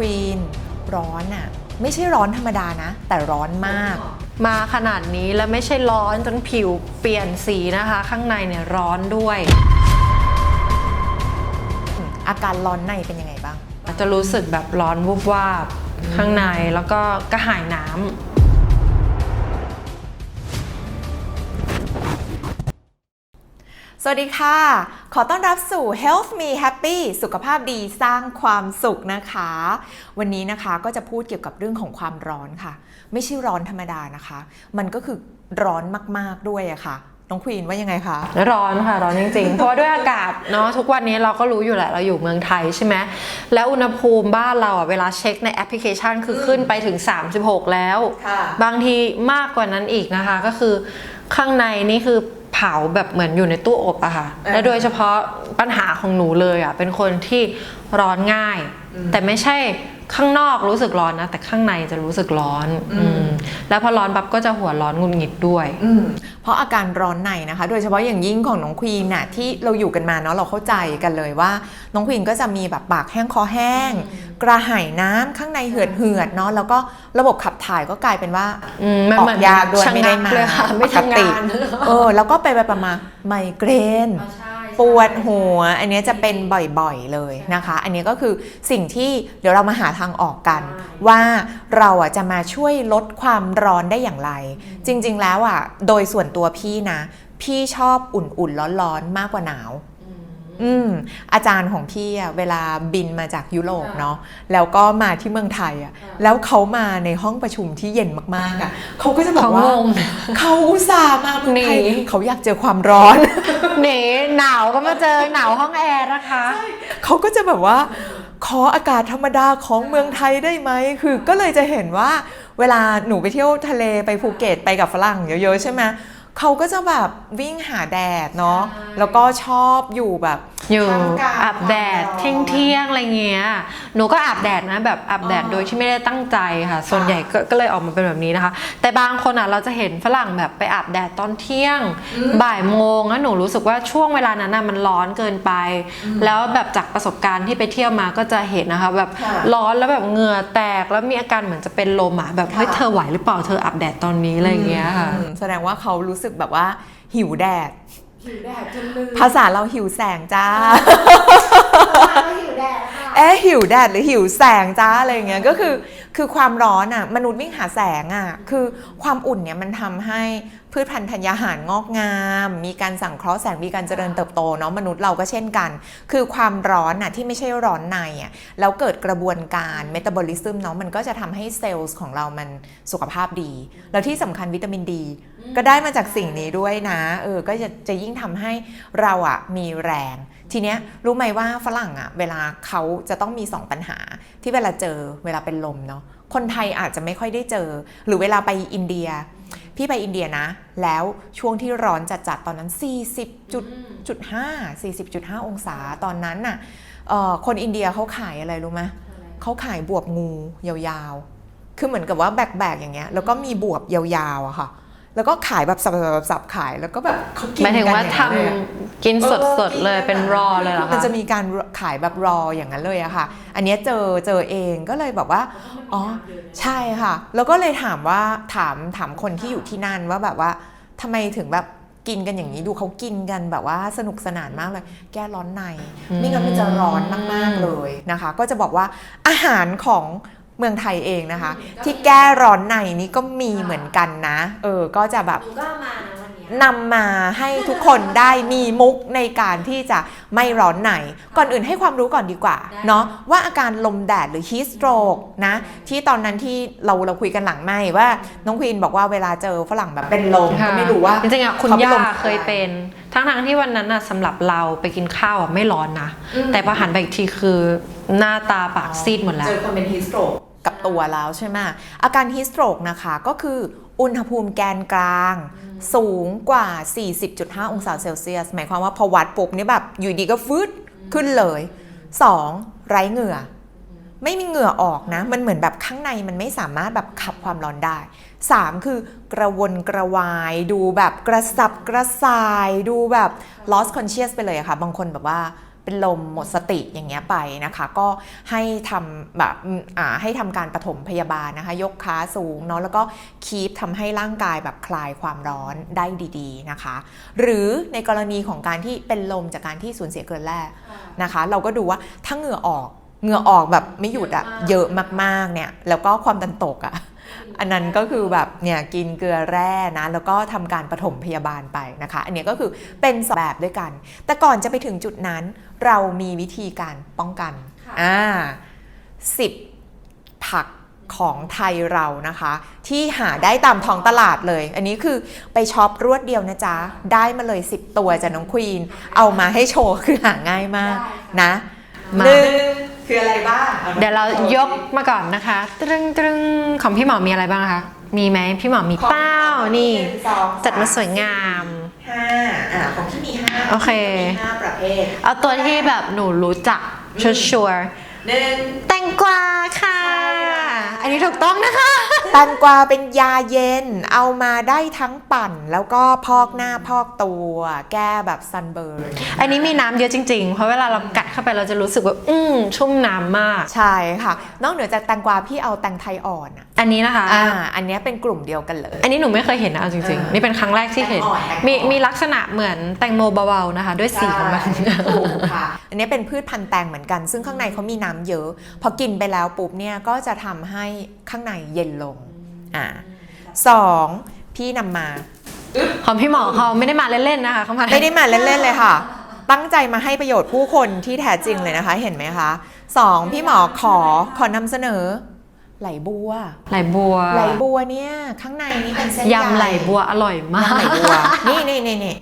วีนร้อนอะไม่ใช่ร้อนธรรมดานะ แต่ร้อนมาก มาขนาดนี้แล้วไม่ใช่ร้อนจนผิวเปลี่ยนสีนะคะ ข้างในเนี่ยร้อนด้วย อาการร้อนในเป็นยังไงบ้างอาจจะรู้สึกแบบร้อนวูบวาบข้างในแล้วก็กระหายน้ำ สวัสดีค่ะ ขอต้อนรับสู่ Health Me Happy สุขภาพดีสร้างความสุขนะคะ วันนี้นะคะก็จะพูดเกี่ยวกับเรื่องของความร้อนค่ะ ไม่ใช่ร้อนธรรมดานะคะ มันก็คือร้อนมากๆด้วยอะค่ะ น้องควีนว่ายังไงคะ ร้อนค่ะ ร้อนจริงๆ เพราะว่าด้วยอากาศเนาะทุกวันนี้เราก็รู้อยู่แหละเราอยู่เมืองไทยใช่ไหมแล้วอุณหภูมิบ้านเราอะเวลาเช็คในแอปพลิเคชันคือขึ้นไปถึง 36 แล้วค่ะบางทีมากกว่านั้นอีกนะคะก็คือข้างในนี่คือ เผาแบบเหมือนอยู่ในตู้อบอะค่ะเออและโดยเฉพาะปัญหาของหนูเลยอะเป็นคนที่ร้อนง่าย แต่ไม่ใช่ข้างนอกรู้สึกร้อนนะ แต่ข้างในจะรู้สึกร้อนอืมแล้วพอร้อนปั๊บก็จะหัวร้อนหงุดหงิดด้วยอืมเพราะอาการร้อนในนะคะ โดยเฉพาะอย่างยิ่งของน้องควีนน่ะที่เราอยู่กันมาเนาะเราเข้าใจกันเลยว่า น้องควีนก็จะมีแบบปากแห้งคอแห้ง กระหายน้ำข้างในเหือดเหือดๆเนาะแล้วก็ระบบขับถ่ายก็กลายเป็นว่าอืมมันออเหมือกนยากด้วยชะงักไม่ได้มาเลยค่ะไม่ทำงานปกติเออแล้วก็ไปไปประมาไมเกรนปวดหัว อันเนี้ยจะเป็นบ่อยๆเลยนะคะ อันนี้ก็คือสิ่งที่เดี๋ยวเรามาหาทางออกกัน ว่าเราอะจะมาช่วยลดความร้อนได้อย่างไร จริงๆแล้วอะโดยส่วนตัวพี่นะ พี่ชอบอุ่นๆร้อนๆมากกว่าหนาว อืมอาจารย์ของพี่อะเวลาบินมาจากยุโรปเนาะแล้วก็มาที่เมืองไทยอะแล้วเขามาในห้องประชุมที่เย็นมากๆอะเขาก็จะบอกว่าเขางงเขาอุตส่าห์มาเมืองไทยหนีเขาอยากเจอความร้อนหนีหนาวก็มาเจอหนาวห้องแอร์นะคะเขาก็จะแบบว่าขออากาศธรรมดาของเมืองไทยได้ไหม คือก็เลยจะเห็นว่าเวลาหนูไปเที่ยวทะเลไปภูเก็ตไปกับฝรั่งเยอะๆใช่ไหมเขาก็จะแบบวิ่งหาแดดเนาะแล้วก็ชอบอยู่แบบ อยู่ท่ามกลางอาบแดดความร้อนเที่ยงเที่ยงๆอะไรเงี้ยหนูก็อาบแดดนะแบบอาบแดดอ๋อโดยที่ไม่ได้ตั้งใจค่ะ ส่วนใหญ่ก็ก็เลยออกมาเป็นแบบนี้นะคะ แต่บางคนอะเราจะเห็นฝรั่งแบบไปอาบแดดตอนเที่ยง บ่ายโมงแล้วหนูรู้สึกว่าช่วงเวลานั้นน่ะมันร้อนเกินไป แล้วแบบจากประสบการณ์ที่ไปเที่ยวมาก็จะเห็นนะคะแบบค่ะร้อนแล้วแบบเหงื่อแตกแล้วมีอาการเหมือนจะเป็นลมอะแบบเฮ้ยค่ะเธอไหวหรือเปล่าเธออาบแดดตอนนี้อะไรเงี้ยค่ะอืมแสดงว่าเขารู้สึกแบบว่าหิวแดด ภาษาเราหิวแสงจ้าเอ๊ะหิวแดดหรือหิวแสงจ้าอะไรอย่างเงี้ยก็คือ คือความร้อนอะมนุษย์วิ่งหาแสงอะคือความอุ่นเนี่ยมันทำให้พืชพันธุ์ธัญญาหารงอกงาม มีการสังเคราะห์แสงมีการเจริญเติบโตเนาะมนุษย์เราก็เช่นกัน คือความร้อนอะที่ไม่ใช่ร้อนในอะแล้วเกิดกระบวนการเมตาบอลิซึมเนาะมันก็จะทำให้เซลล์ของเรามันสุขภาพดี แล้วที่สำคัญวิตามินดี ก็ได้มาจากสิ่งนี้ด้วยนะเออก็จะจะยิ่งทำให้เราอะมีแรง ทีเนี้ยรู้ไหมว่าฝรั่งอะเวลาเขาจะต้องมี 2 ปัญหา ที่เวลาเจอเวลาเป็นลมเนาะคนไทยอาจจะไม่ค่อยได้เจอ หรือเวลาไปอินเดีย พี่ไปอินเดียนะ แล้วช่วงที่ร้อนจัดๆตอนนั้น 40.5 40.5องศาตอนนั้นน่ะเอ่อคนอินเดียเขาขายอะไรรู้ไหมเขาขายบวบงูยาวๆ คือเหมือนกับว่าแบกๆอย่างเงี้ยแล้วก็มีบวบยาวๆอะค่ะ แล้วก็ขายแบบสับๆๆๆขายแล้วก็แบบเขากินหมายถึงว่ากันอทำย่างนั้นเลยอะ กินสดๆเลยเป็นรอเลยเหรอมันคะจะมีการขายแบบรออย่างนั้นเลยอะค่ะ อันเนี้ยเจอเจอเองก็เลยแบบว่า อ๋อ ใช่ค่ะ แล้วก็เลยถามว่าถามถามคนที่อยู่ที่นั่นว่าแบบว่าทำไมถึงแบบกินกันอย่างนี้ดูเขากินกันแบบว่าสนุกสนานมากเลย แก้ร้อนใน ไม่งั้นมันจะร้อนมาก ๆ เลยนะคะ ก็จะบอกว่าอาหารของ เมืองไทยเองนะคะ ที่แก้ร้อนในนี้ก็มีเหมือนกันนะ เออก็จะแบบหนูก็เอามานะวันเนี้ยนำมาให้ทุกคนได้มีมุกในการที่จะไม่ร้อนในก่อนอื่นให้ความรู้ก่อนดีกว่าได้เนาะว่าอาการลมแดดหรือ heat stroke นะ ที่ตอนนั้นที่เราเราคุยกันหลังไม่ว่า น้องควีนบอกว่าเวลาเจอฝรั่งแบบเป็นลมค่ะก็ไม่รู้ว่าจริงๆอะคุณเขาเป็นย่าลมเคยเป็นทั้งๆที่วันนั้นอะสำหรับเราไปกินข้าวอะไม่ร้อนนะ แต่พอหันไปอีกทีคือหน้าตาปากซีดหมดแล้ว เจอคนเป็น heat stroke กั บตัวแล้วใช่ไหมอาการ heat stroke นะคะก็คืออุณหภูมิแกนกลาง สูงกว่า 40.5 องศาเซลเซียส หมายความว่าพอวัดปุ๊บนี่แบบอยู่ดีก็ฟืดขึ้นเลย 2. ไร้เหงื่อ ไม่มีเหงื่อออกนะ มันเหมือนแบบข้างในมันไม่สามารถแบบขับความร้อนได้ 3. คือกระวนกระวาย ดูแบบกระสับกระส่าย ดูแบบ lost conscious ไปเลยอะค่ะ บางคนแบบว่า เป็นลมหมดสติอย่างเงี้ยไปนะคะ ก็ให้ทำแบบอ่าให้ทำการปฐมพยาบาลนะคะ ยกขาสูงเนาะแล้วก็คีปทำให้ร่างกายแบบคลายความร้อนได้ดีๆนะคะ หรือในกรณีของการที่เป็นลมจากการที่สูญเสียเกลือแร่นะคะ เราก็ดูว่าถ้าเหงื่อออกเหงื่อออกแบบไม่หยุดอะเยอะมากๆเนี่ยแล้วก็ความดันตกอะ อันนั้นก็คือแบบเนี่ยกินเกลือแร่นะแล้วก็ทำการปฐมพยาบาลไปนะคะ อันเนี้ยก็คือเป็นสองแบบด้วยกัน แต่ก่อนจะไปถึงจุดนั้น เรามีวิธีการป้องกันอ่าสิบผักของไทยเรานะคะ ที่หาได้ตามท้องตลาดเลย อันนี้คือไปช็อปรวดเดียวนะจ๊ะ ได้มาเลย 10 ตัวจากน้องควีน เอามาให้โชว์คือหาง่ายมากนะมาหนึ่ง คืออะไรบ้างเดี๋ยวเรายกมาก่อนนะคะตรึงตรึงของพี่หมอมีอะไรบ้างคะ มีไหมพี่หมอมีเป้านี่จัดมาสวยงาม ห้าอ่าของที่มีห้าโอเค มีห้าประเภทเอาตัวที่แบบหนูรู้จักชัวร์หนึ่งๆแตงกวาค่ะ อันนี้ถูกต้องนะคะ แตงกวาเป็นยาเย็น เอามาได้ทั้งปั่น แล้วก็พอกหน้าพอกตัว แก้แบบซันเบิร์นอันนี้มีน้ำเยอะจริงๆ เพราะเวลาเรากัดเข้าไปเราจะรู้สึกว่า อืมชุ่มน้ำมาก ใช่ค่ะ นอกเหนือจากแตงกวาพี่เอาแตงไทยอ่อนอะอันนี้นะคะ อ่า อันเนี้ยเป็นกลุ่มเดียวกันเลย อันนี้หนูไม่เคยเห็นนะเอาจริงเออๆนี่เป็นครั้งแรกที่เห็น แตงอ่อนแตงอ่อน มีมีลักษณะเหมือนแตงโมเบาๆนะคะ ด้วยสีของมันใช่ถูกค่ะ อันนี้เป็นพืชพันธุ์แตงเหมือนกัน ซึ่งข้างในเขามีน้ำเยอะ พอกินไปแล้วปุ๊บเนี่ยก็จะทำให้ข้างในเย็นลงอ่าสองพี่นำมาของพี่หมอเขาไม่ได้มาเล่นๆนะคะเขามาไม่ได้มาเล่นๆเลยค่ะ ตั้งใจมาให้ประโยชน์ผู้คนที่แท้จริงเลยนะคะ เห็นไหมคะสองพี่หมอขอขอนำเสนอ ไหลบัว ไหลบัว ไหลบัวเนี่ยข้างในนี่เป็นเส้นใยำไหลบัวอร่อยมากยำไหลบัวนี่นี่นี่นี่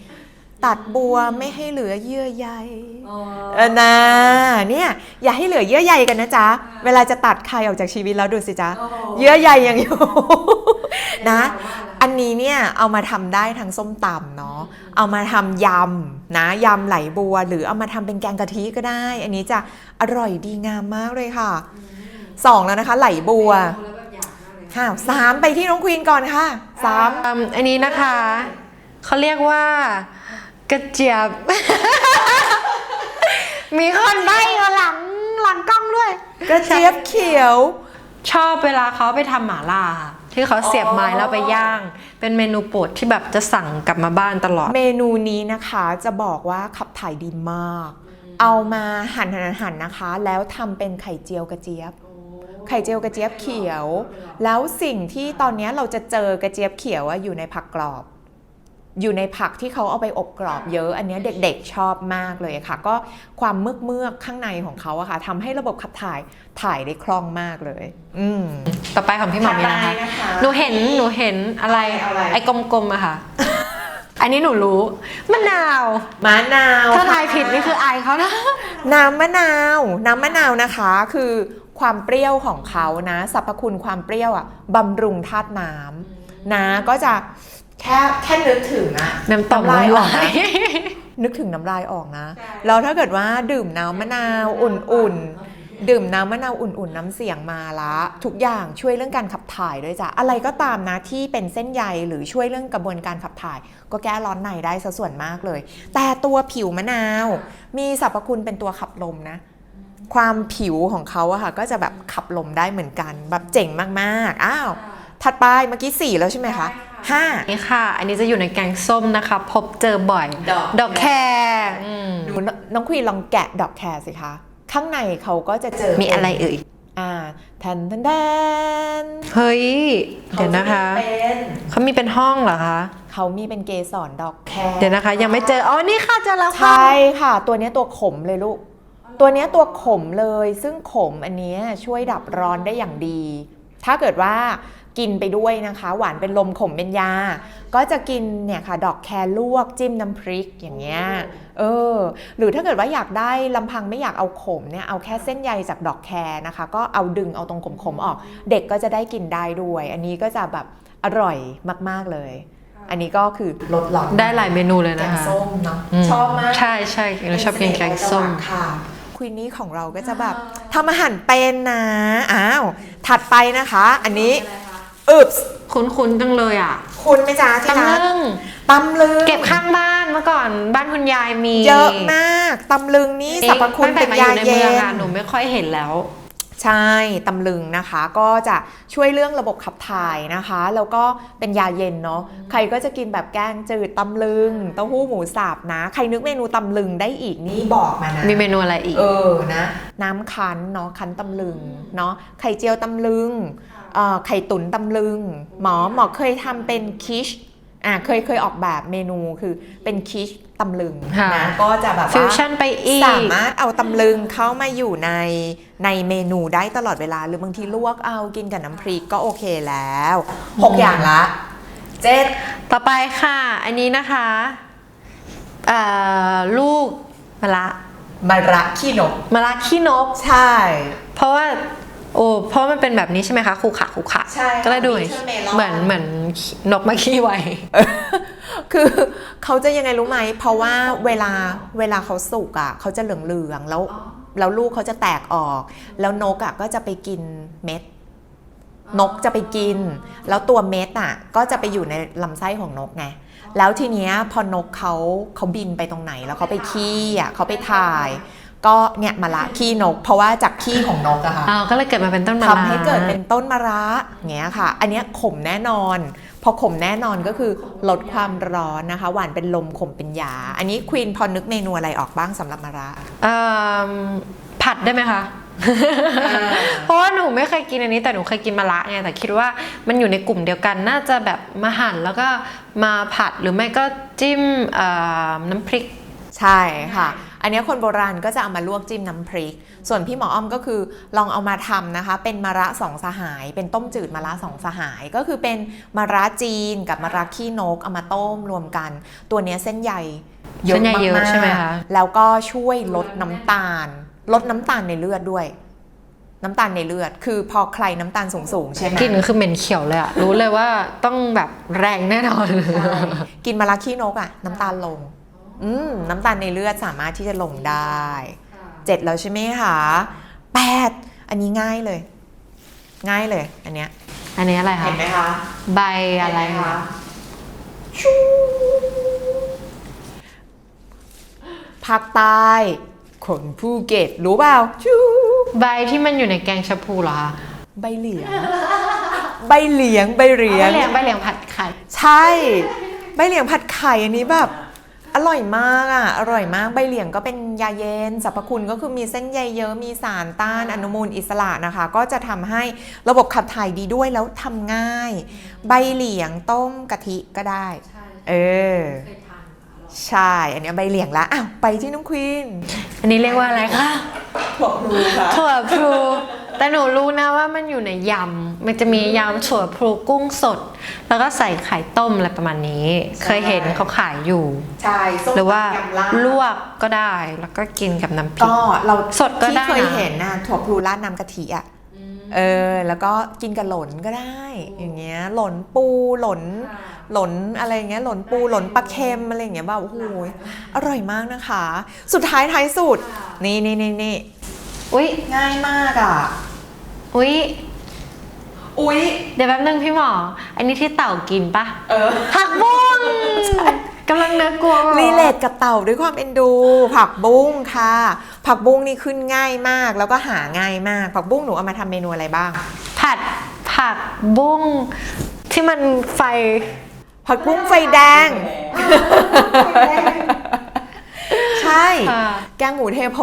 ตัดบัวไม่ให้เหลือเยื่อใยเออนะเนี่ยอย่าให้เหลือเยื่อใยกันนะจ๊ะ เวลาจะตัดใครออกจากชีวิตแล้วดูสิจ๊ะ เยื่อใยยังอยู่นะ อันนี้เนี่ยเอามาทำได้ทั้งส้มตำเนาะเอามาทำยำนะยำไหลบัว หรือเอามาทำเป็นแกงกะทิก็ได้ อันนี้จะอร่อยดีงามมากเลยค่ะสองแล้วนะคะ ไหลบัวค่ะสามไปที่น้องควีนก่อนค่ะสามอืมอันนี้นะคะเขาเรียกว่า กระเจี๊ยบ มีคนใบ้มาหลังหลังกล้องด้วย กระเจี๊ยบเขียว ชอบเวลาเขาไปทำหมาล่าค่ะที่เขาเสียบไม้แล้วไปย่าง เป็นเมนูโปรดที่แบบจะสั่งกลับมาบ้านตลอด เมนูนี้นะคะจะบอกว่าขับถ่ายดีมาก เอามาหั่นหั่นหั่นนะคะ แล้วทำเป็นไข่เจียวกระเจี๊ยบไข่เจียวกระเจี๊ยบเขียว แล้วสิ่งที่ตอนนี้เราจะเจอกระเจี๊ยบเขียวอะอยู่ในผักกรอบ อยู่ในผักที่เขาเอาไปอบกรอบเยอะ อันเนี้ยเด็กๆชอบมากเลยค่ะ ก็ความเมือกเมือกๆข้างในของเขาอะค่ะทำให้ระบบขับถ่ายถ่ายได้คล่องมากเลย อืมต่อไปของพี่หมอมีนะคะถัดไปนะคะหนูเห็นหนูเห็นอะไรอะไร ไอ้กลมๆอะค่ะ อันนี้หนูรู้มะนาวมะนาวถ้าทายค่ะผิดนี่คืออายเขานะ น้ำมะนาว น้ำมะนาวนะคะ คือความเปรี้ยวของเขานะสรรพคุณความเปรี้ยวอะบำรุงธาตุน้ำนะก็จะ แค่แค่นึกถึงอะน้ำตกลายออกน้ำลานะยนึกถึงน้ำลายออกนะแล้วถ้าเกิดว่าดื่มน้ำมะนาวอุ่นๆ ดื่มน้ำมะนาวอุ่นๆ น้ำเสียงมาละ ทุกอย่างช่วยเรื่องการขับถ่ายด้วยจ้ะอะไรก็ตามนะที่เป็นเส้นใยหรือช่วยเรื่องกระบวนการขับถ่าย ก็แก้ร้อนในได้ซะส่วนมากเลย แต่ตัวผิวมะนาว มีสรรพคุณเป็นตัวขับลมนะความผิวของเขาอะค่ะก็จะแบบขับลมได้เหมือนกัน แบบเจ๋งมากๆ อ้าว ถัดไปเมื่อกี้สี่แล้วใช่ไหมคะ ห้านี่ค่ะ อันนี้จะอยู่ในแกงส้มนะคะ พบเจอบ่อย ดอกดอกแครอืมหนูน้องควีนลองแกะดอกแครสิคะ ข้างในเขาก็จะเจอมีอะไรเอ่ย อ่าแทนแทนแทนเฮ้ย เดี๋ยวนะคะเขาจมีเป็นเขามีเป็นห้องเหรอคะ เขามีเป็นเกสรดอกแครเดี๋ยวนะคะ ยังไม่เจอ อ๋อ นี่ค่ะเจอแล้วใชค่ะ่ค่ะ ตัวเนี้ยตัวขมเลยลูก ตัวเนี้ยตัวขมเลย ซึ่งขมอันเนี้ยช่วยดับร้อนได้อย่างดี ถ้าเกิดว่า กินไปด้วยนะคะ หวานเป็นลมขมเป็นยา ก็จะกินเนี่ยค่ะ ดอกแครลวกจิ้มน้ำพริกอย่างเงี้ยเออหรือถ้าเกิดว่าอยากได้ลำพังไม่อยากเอาขมเนี่ยเอาแค่เส้นใยจากดอกแครนะคะ ก็เอาดึงเอาตรงขมๆออก เด็กก็จะได้กินได้ด้วย อันนี้ก็จะแบบอร่อยมากๆเลย อันนี้ก็คือลดหลอดได้หลายเมนูเลยแกนะงคะส้มเนาะมชอบมากใช่ใช่เราชอบกินแกงส้มค่ะควีนนี่ของเราก็จะแบบทำอาหารเป็นนะ อ้าว ถัดไปนะคะ อันนี้ อึบคุ้นๆจังเลยอะคุณไหมจ๊ะที่ตำรักลึงตำลึงเก็บข้างบ้านเมื่อก่อนบ้านคุณยายมีเยอะมากตำลึงนี่สรรพคุณตั้งแต่เป็นมาอยายู่ในเย็เมืองนอะหนูไม่ค่อยเห็นแล้ว ใช่ตำลึงนะคะก็จะช่วยเรื่องระบบขับถ่ายนะคะ แล้วก็เป็นยาเย็นเนาะใครก็จะกินแบบแกงจืดตำลึงเต้าหู้หมูสับนะ ใครนึกเมนูตำลึงได้อีกนี่บอกมานะมีเมนูอะไรอีก เออนะ น้ำคั้นเนาะคั้นตำลึงเนาะไข่เจียวตำลึงเอ่อ ไข่ตุ๋นตำลึง หมอหมอเคยทำเป็นคิชอ่าเคยเคยออกแบบเมนูคือเป็นคิชตำลึงค่ะนะก็จะแบบฟิวว่าชั่นไปอีกสามารถเอาตำลึงเข้ามาอยู่ในในเมนูได้ตลอดเวลา หรือบางทีลวกเอากินกับน้ำพริกก็โอเคแล้วหกอย่างละเจ็ดต่อไปค่ะ อันนี้นะคะเอ่อลูกมะละมะระขี้นกมะละขี้นกใช่ เพราะว่า โอ้เพราะมันเป็นแบบนี้ใช่ไหมคะคูขะคูขะใช่ค่ะก็เลยดู Bitter melon เหมือนเหมือนนกมาขี้ไวคือเขาจะยังไงรู้ไหม เพราะว่าเวลาเวลาเขาสุกอะเขาจะเหลืองๆแล้วแล้วลูกเขาจะแตกออก แล้วนกอะก็จะไปกินเม็ด นกจะไปกิน แล้วตัวเม็ดอะ ก็จะไปอยู่ในลำไส้ของนกไงแล้วทีเนี้ยพอนกเขาเขาบินไปตรงไหนแล้วเขาไปขี้อะเขาไปถ่าย ก็เนี่ยมาละขี้นก เพราะว่าจากขี้ของนกอะค่ะอ้าวก็เลยเกิดมาเป็นต้นมะทำละให้เกิดเป็นต้นมะระเงี้ยค่ะ อันเนี้ยขมแน่นอน พอขมแน่นอนก็คือลดความร้อนนะคะ หวานเป็นลมขมเป็นยา อันนี้ควีนพอนึกเมนูอะไรออกบ้างสำหรับมะระเอิ่มผัดได้ไหมคะ เพราะว่าหนูไม่เคยกินอันนี้แต่หนูเคยกินมะระไงแต่คิดว่ามันอยู่ในกลุ่มเดียวกันน่าจะแบบมาหั่นแล้วก็มาผัดหรือไม่ก็จิ้มเอ่อน้ำพริก ใช่ค่ะ อันเนี้ยคนโบราณก็จะเอามาลวกจิ้มน้ำพริก ส่วนพี่หมออ้อมก็คือลองเอามาทำนะคะ เป็นมะระสองสหาย เป็นต้มจืดมะระสองสหาย ก็คือเป็นมะระจีนกับมะระขี้นกเอามาต้มรวมกัน ตัวเนี้ยเส้นใยเยเส้อะนใยเยอะมากๆใช่ไหมคะแล้วก็ช่วยลดน้ำตาล ลดน้ำตาลในเลือดด้วยน้ำตาลในเลือด คือพอใครน้ำตาลสูงๆใช่ไหมกลิ่นคือเหม็นเขียวเลยอะรู้เลยว่าต้องแบบแรงแน่นอนใช่กินมะระขี้นกอะน้ำตาลลง อืมน้ำตาลในเลือดสามารถที่จะลงได้เจ็ดแล้วใช่ไหมคะแปดอันนี้ง่ายเลย ง่ายเลย อันเนี้ยอันนี้อะไรคะ เห็นไหมคะ ใบอะไรเห็นหมคะชูภาคใต้คนภูเก็ตรู้เปล่าชูใบที่มันอยู่ในแกงชะพูเหรอคะใบเหลียง ใบเหลียง ใบเหลียใบงเหลียง ใบเหลียงผัดไข่ ใช่ ใบเหลียงผัดไข่อันนี้แบบ อร่อยมากอะ อร่อยมาก ใบเหลียงก็เป็นยาเย็นสรรพคุณก็คือมีเส้นใยเยอะ มีสารต้านอนุมูลอิสระนะคะ ก็จะทำให้ระบบขับถ่ายดีด้วยแล้วทำง่าย ใบเหลียงต้มกะทิก็ได้ เออใช่ อันนี้ใบเหลียงละอ้าวไปที่น้องควีน อันนี้เรียกว่าอะไรคะถั่วพลูค่ะถั่วพลู แต่หนูรู้นะว่ามันอยู่ในยำ มันจะมียำถั่วพลูกุ้งสด แล้วก็ใส่ไข่ต้มอะไรประมาณนี้ เคยเห็นเขาขายอยู่ ใช่ส้มหรือว่าตำยำลาดลวกก็ได้แล้วก็กินกับน้ำพริก ก็เราสดก็ได้ที่เคยนะเห็นนะถั่วพลูราดน้ำกะทิอะเออ แล้วก็กินกับหล่นก็ได้ อย่างเงี้ย หล่นปูหล่น หล่นอะไรอย่างเงี้ยหล่นปูหล่นปลาเค็มอะไรอย่างเงี้ยแบบโอ้โหอร่อยมากนะคะ สุดท้ายท้ายสุด นี่นี่นี่นี่ อุ๊ย ง่ายมากอะ อุ๊ย อุ๊ย เดี๋ยวแป๊บนึงพี่หมอ อันนี้ที่เต่ากินปะเออ ผักบุ้งกำลังน่ากลัวว่ารีเลทกับเต่าด้วยความเอ็นดู ผักบุ้งค่ะ ผักบุ้งนี่ขึ้นง่ายมากแล้วก็หาง่ายมาก ผักบุ้งหนูเอามาทำเมนูอะไรบ้าง ผัดผักบุ้งที่มันไฟ ผักบุ้งไฟแดงใช่ค่ะแกงหมูเทโพ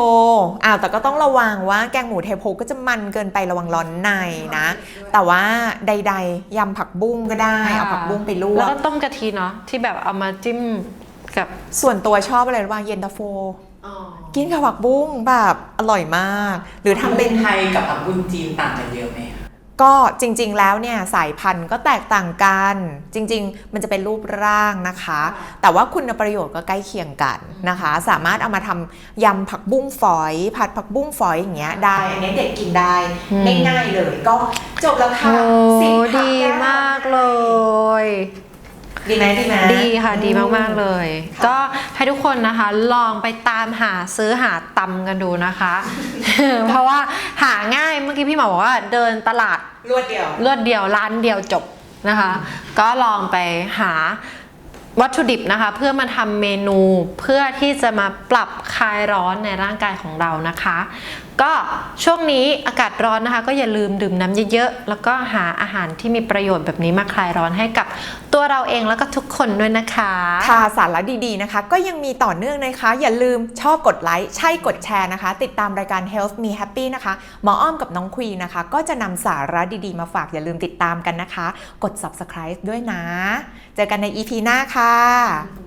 อ้าวแต่ก็ต้องระวังว่าแกงหมูเทโพก็จะมันเกินไประวังร้อนในนะ แต่ว่าใด ๆยำผักบุ้งก็ได้เอาผักบุ้งไปลวแล้วกก็ต้มกะทิเนาะที่แบบเอามาจิ้มกับส่วนตัวชอบอะไรรู้ป่ะเย็นตาโฟกินกับผักบุ้งแบบอร่อยมาก หรือทำเป็นไทยกับผักบุ้งจีนต่างกันเยอะไหมคะ ก็จริงๆแล้วเนี่ยสายพันธุ์ก็แตกต่างกัน จริงๆ มันจะเป็นรูปร่างนะคะ แต่ว่าคุณประโยชน์ก็ใกล้เคียงกันนะคะ สามารถเอามาทำยำผักบุ้งฝอย ผัดผักบุ้งฝอยอย่างเงี้ยได้อันนี้เด็กกินได้อืมง่ายๆเลยก็จบแล้วค่ะโอ้สิบผัดีแก้วมากเลย ดีไหมดีไหมดีค่ะดีมาก ๆ เลยค่ะก็ให้ทุกคนนะคะลองไปตามหาซื้อหาตำกันดูนะคะ เพราะว่าหาง่ายเมื่อกี้พี่หมอบอกว่าเดินตลาดรวดเดียวรวดเดียวร้านเดียวจบนะคะ ก็ลองไปหาวัตถุดิบนะคะ เพื่อมาทำเมนูเพื่อที่จะมาปรับคลายร้อนในร่างกายของเรานะคะ ก็ช่วงนี้อากาศร้อนนะคะ ก็อย่าลืมดื่มน้ำเยอะๆ แล้วก็หาอาหารที่มีประโยชน์แบบนี้มาคลายร้อนให้กับตัวเราเองแล้วก็ทุกคนด้วยนะคะ ค่ะสาระดีๆนะคะ ก็ยังมีต่อเนื่องนะคะ อย่าลืมชอบกดไลค์ใช่กดแชร์นะคะ ติดตามรายการ Health Me Happy นะคะหมออ้อมกับน้องควีนนะคะ ก็จะนำสาระดีๆ มาฝากอย่าลืมติดตามกันนะคะ กด subscribe ด้วยนะ เจอกันใน EP หน้าค่ะ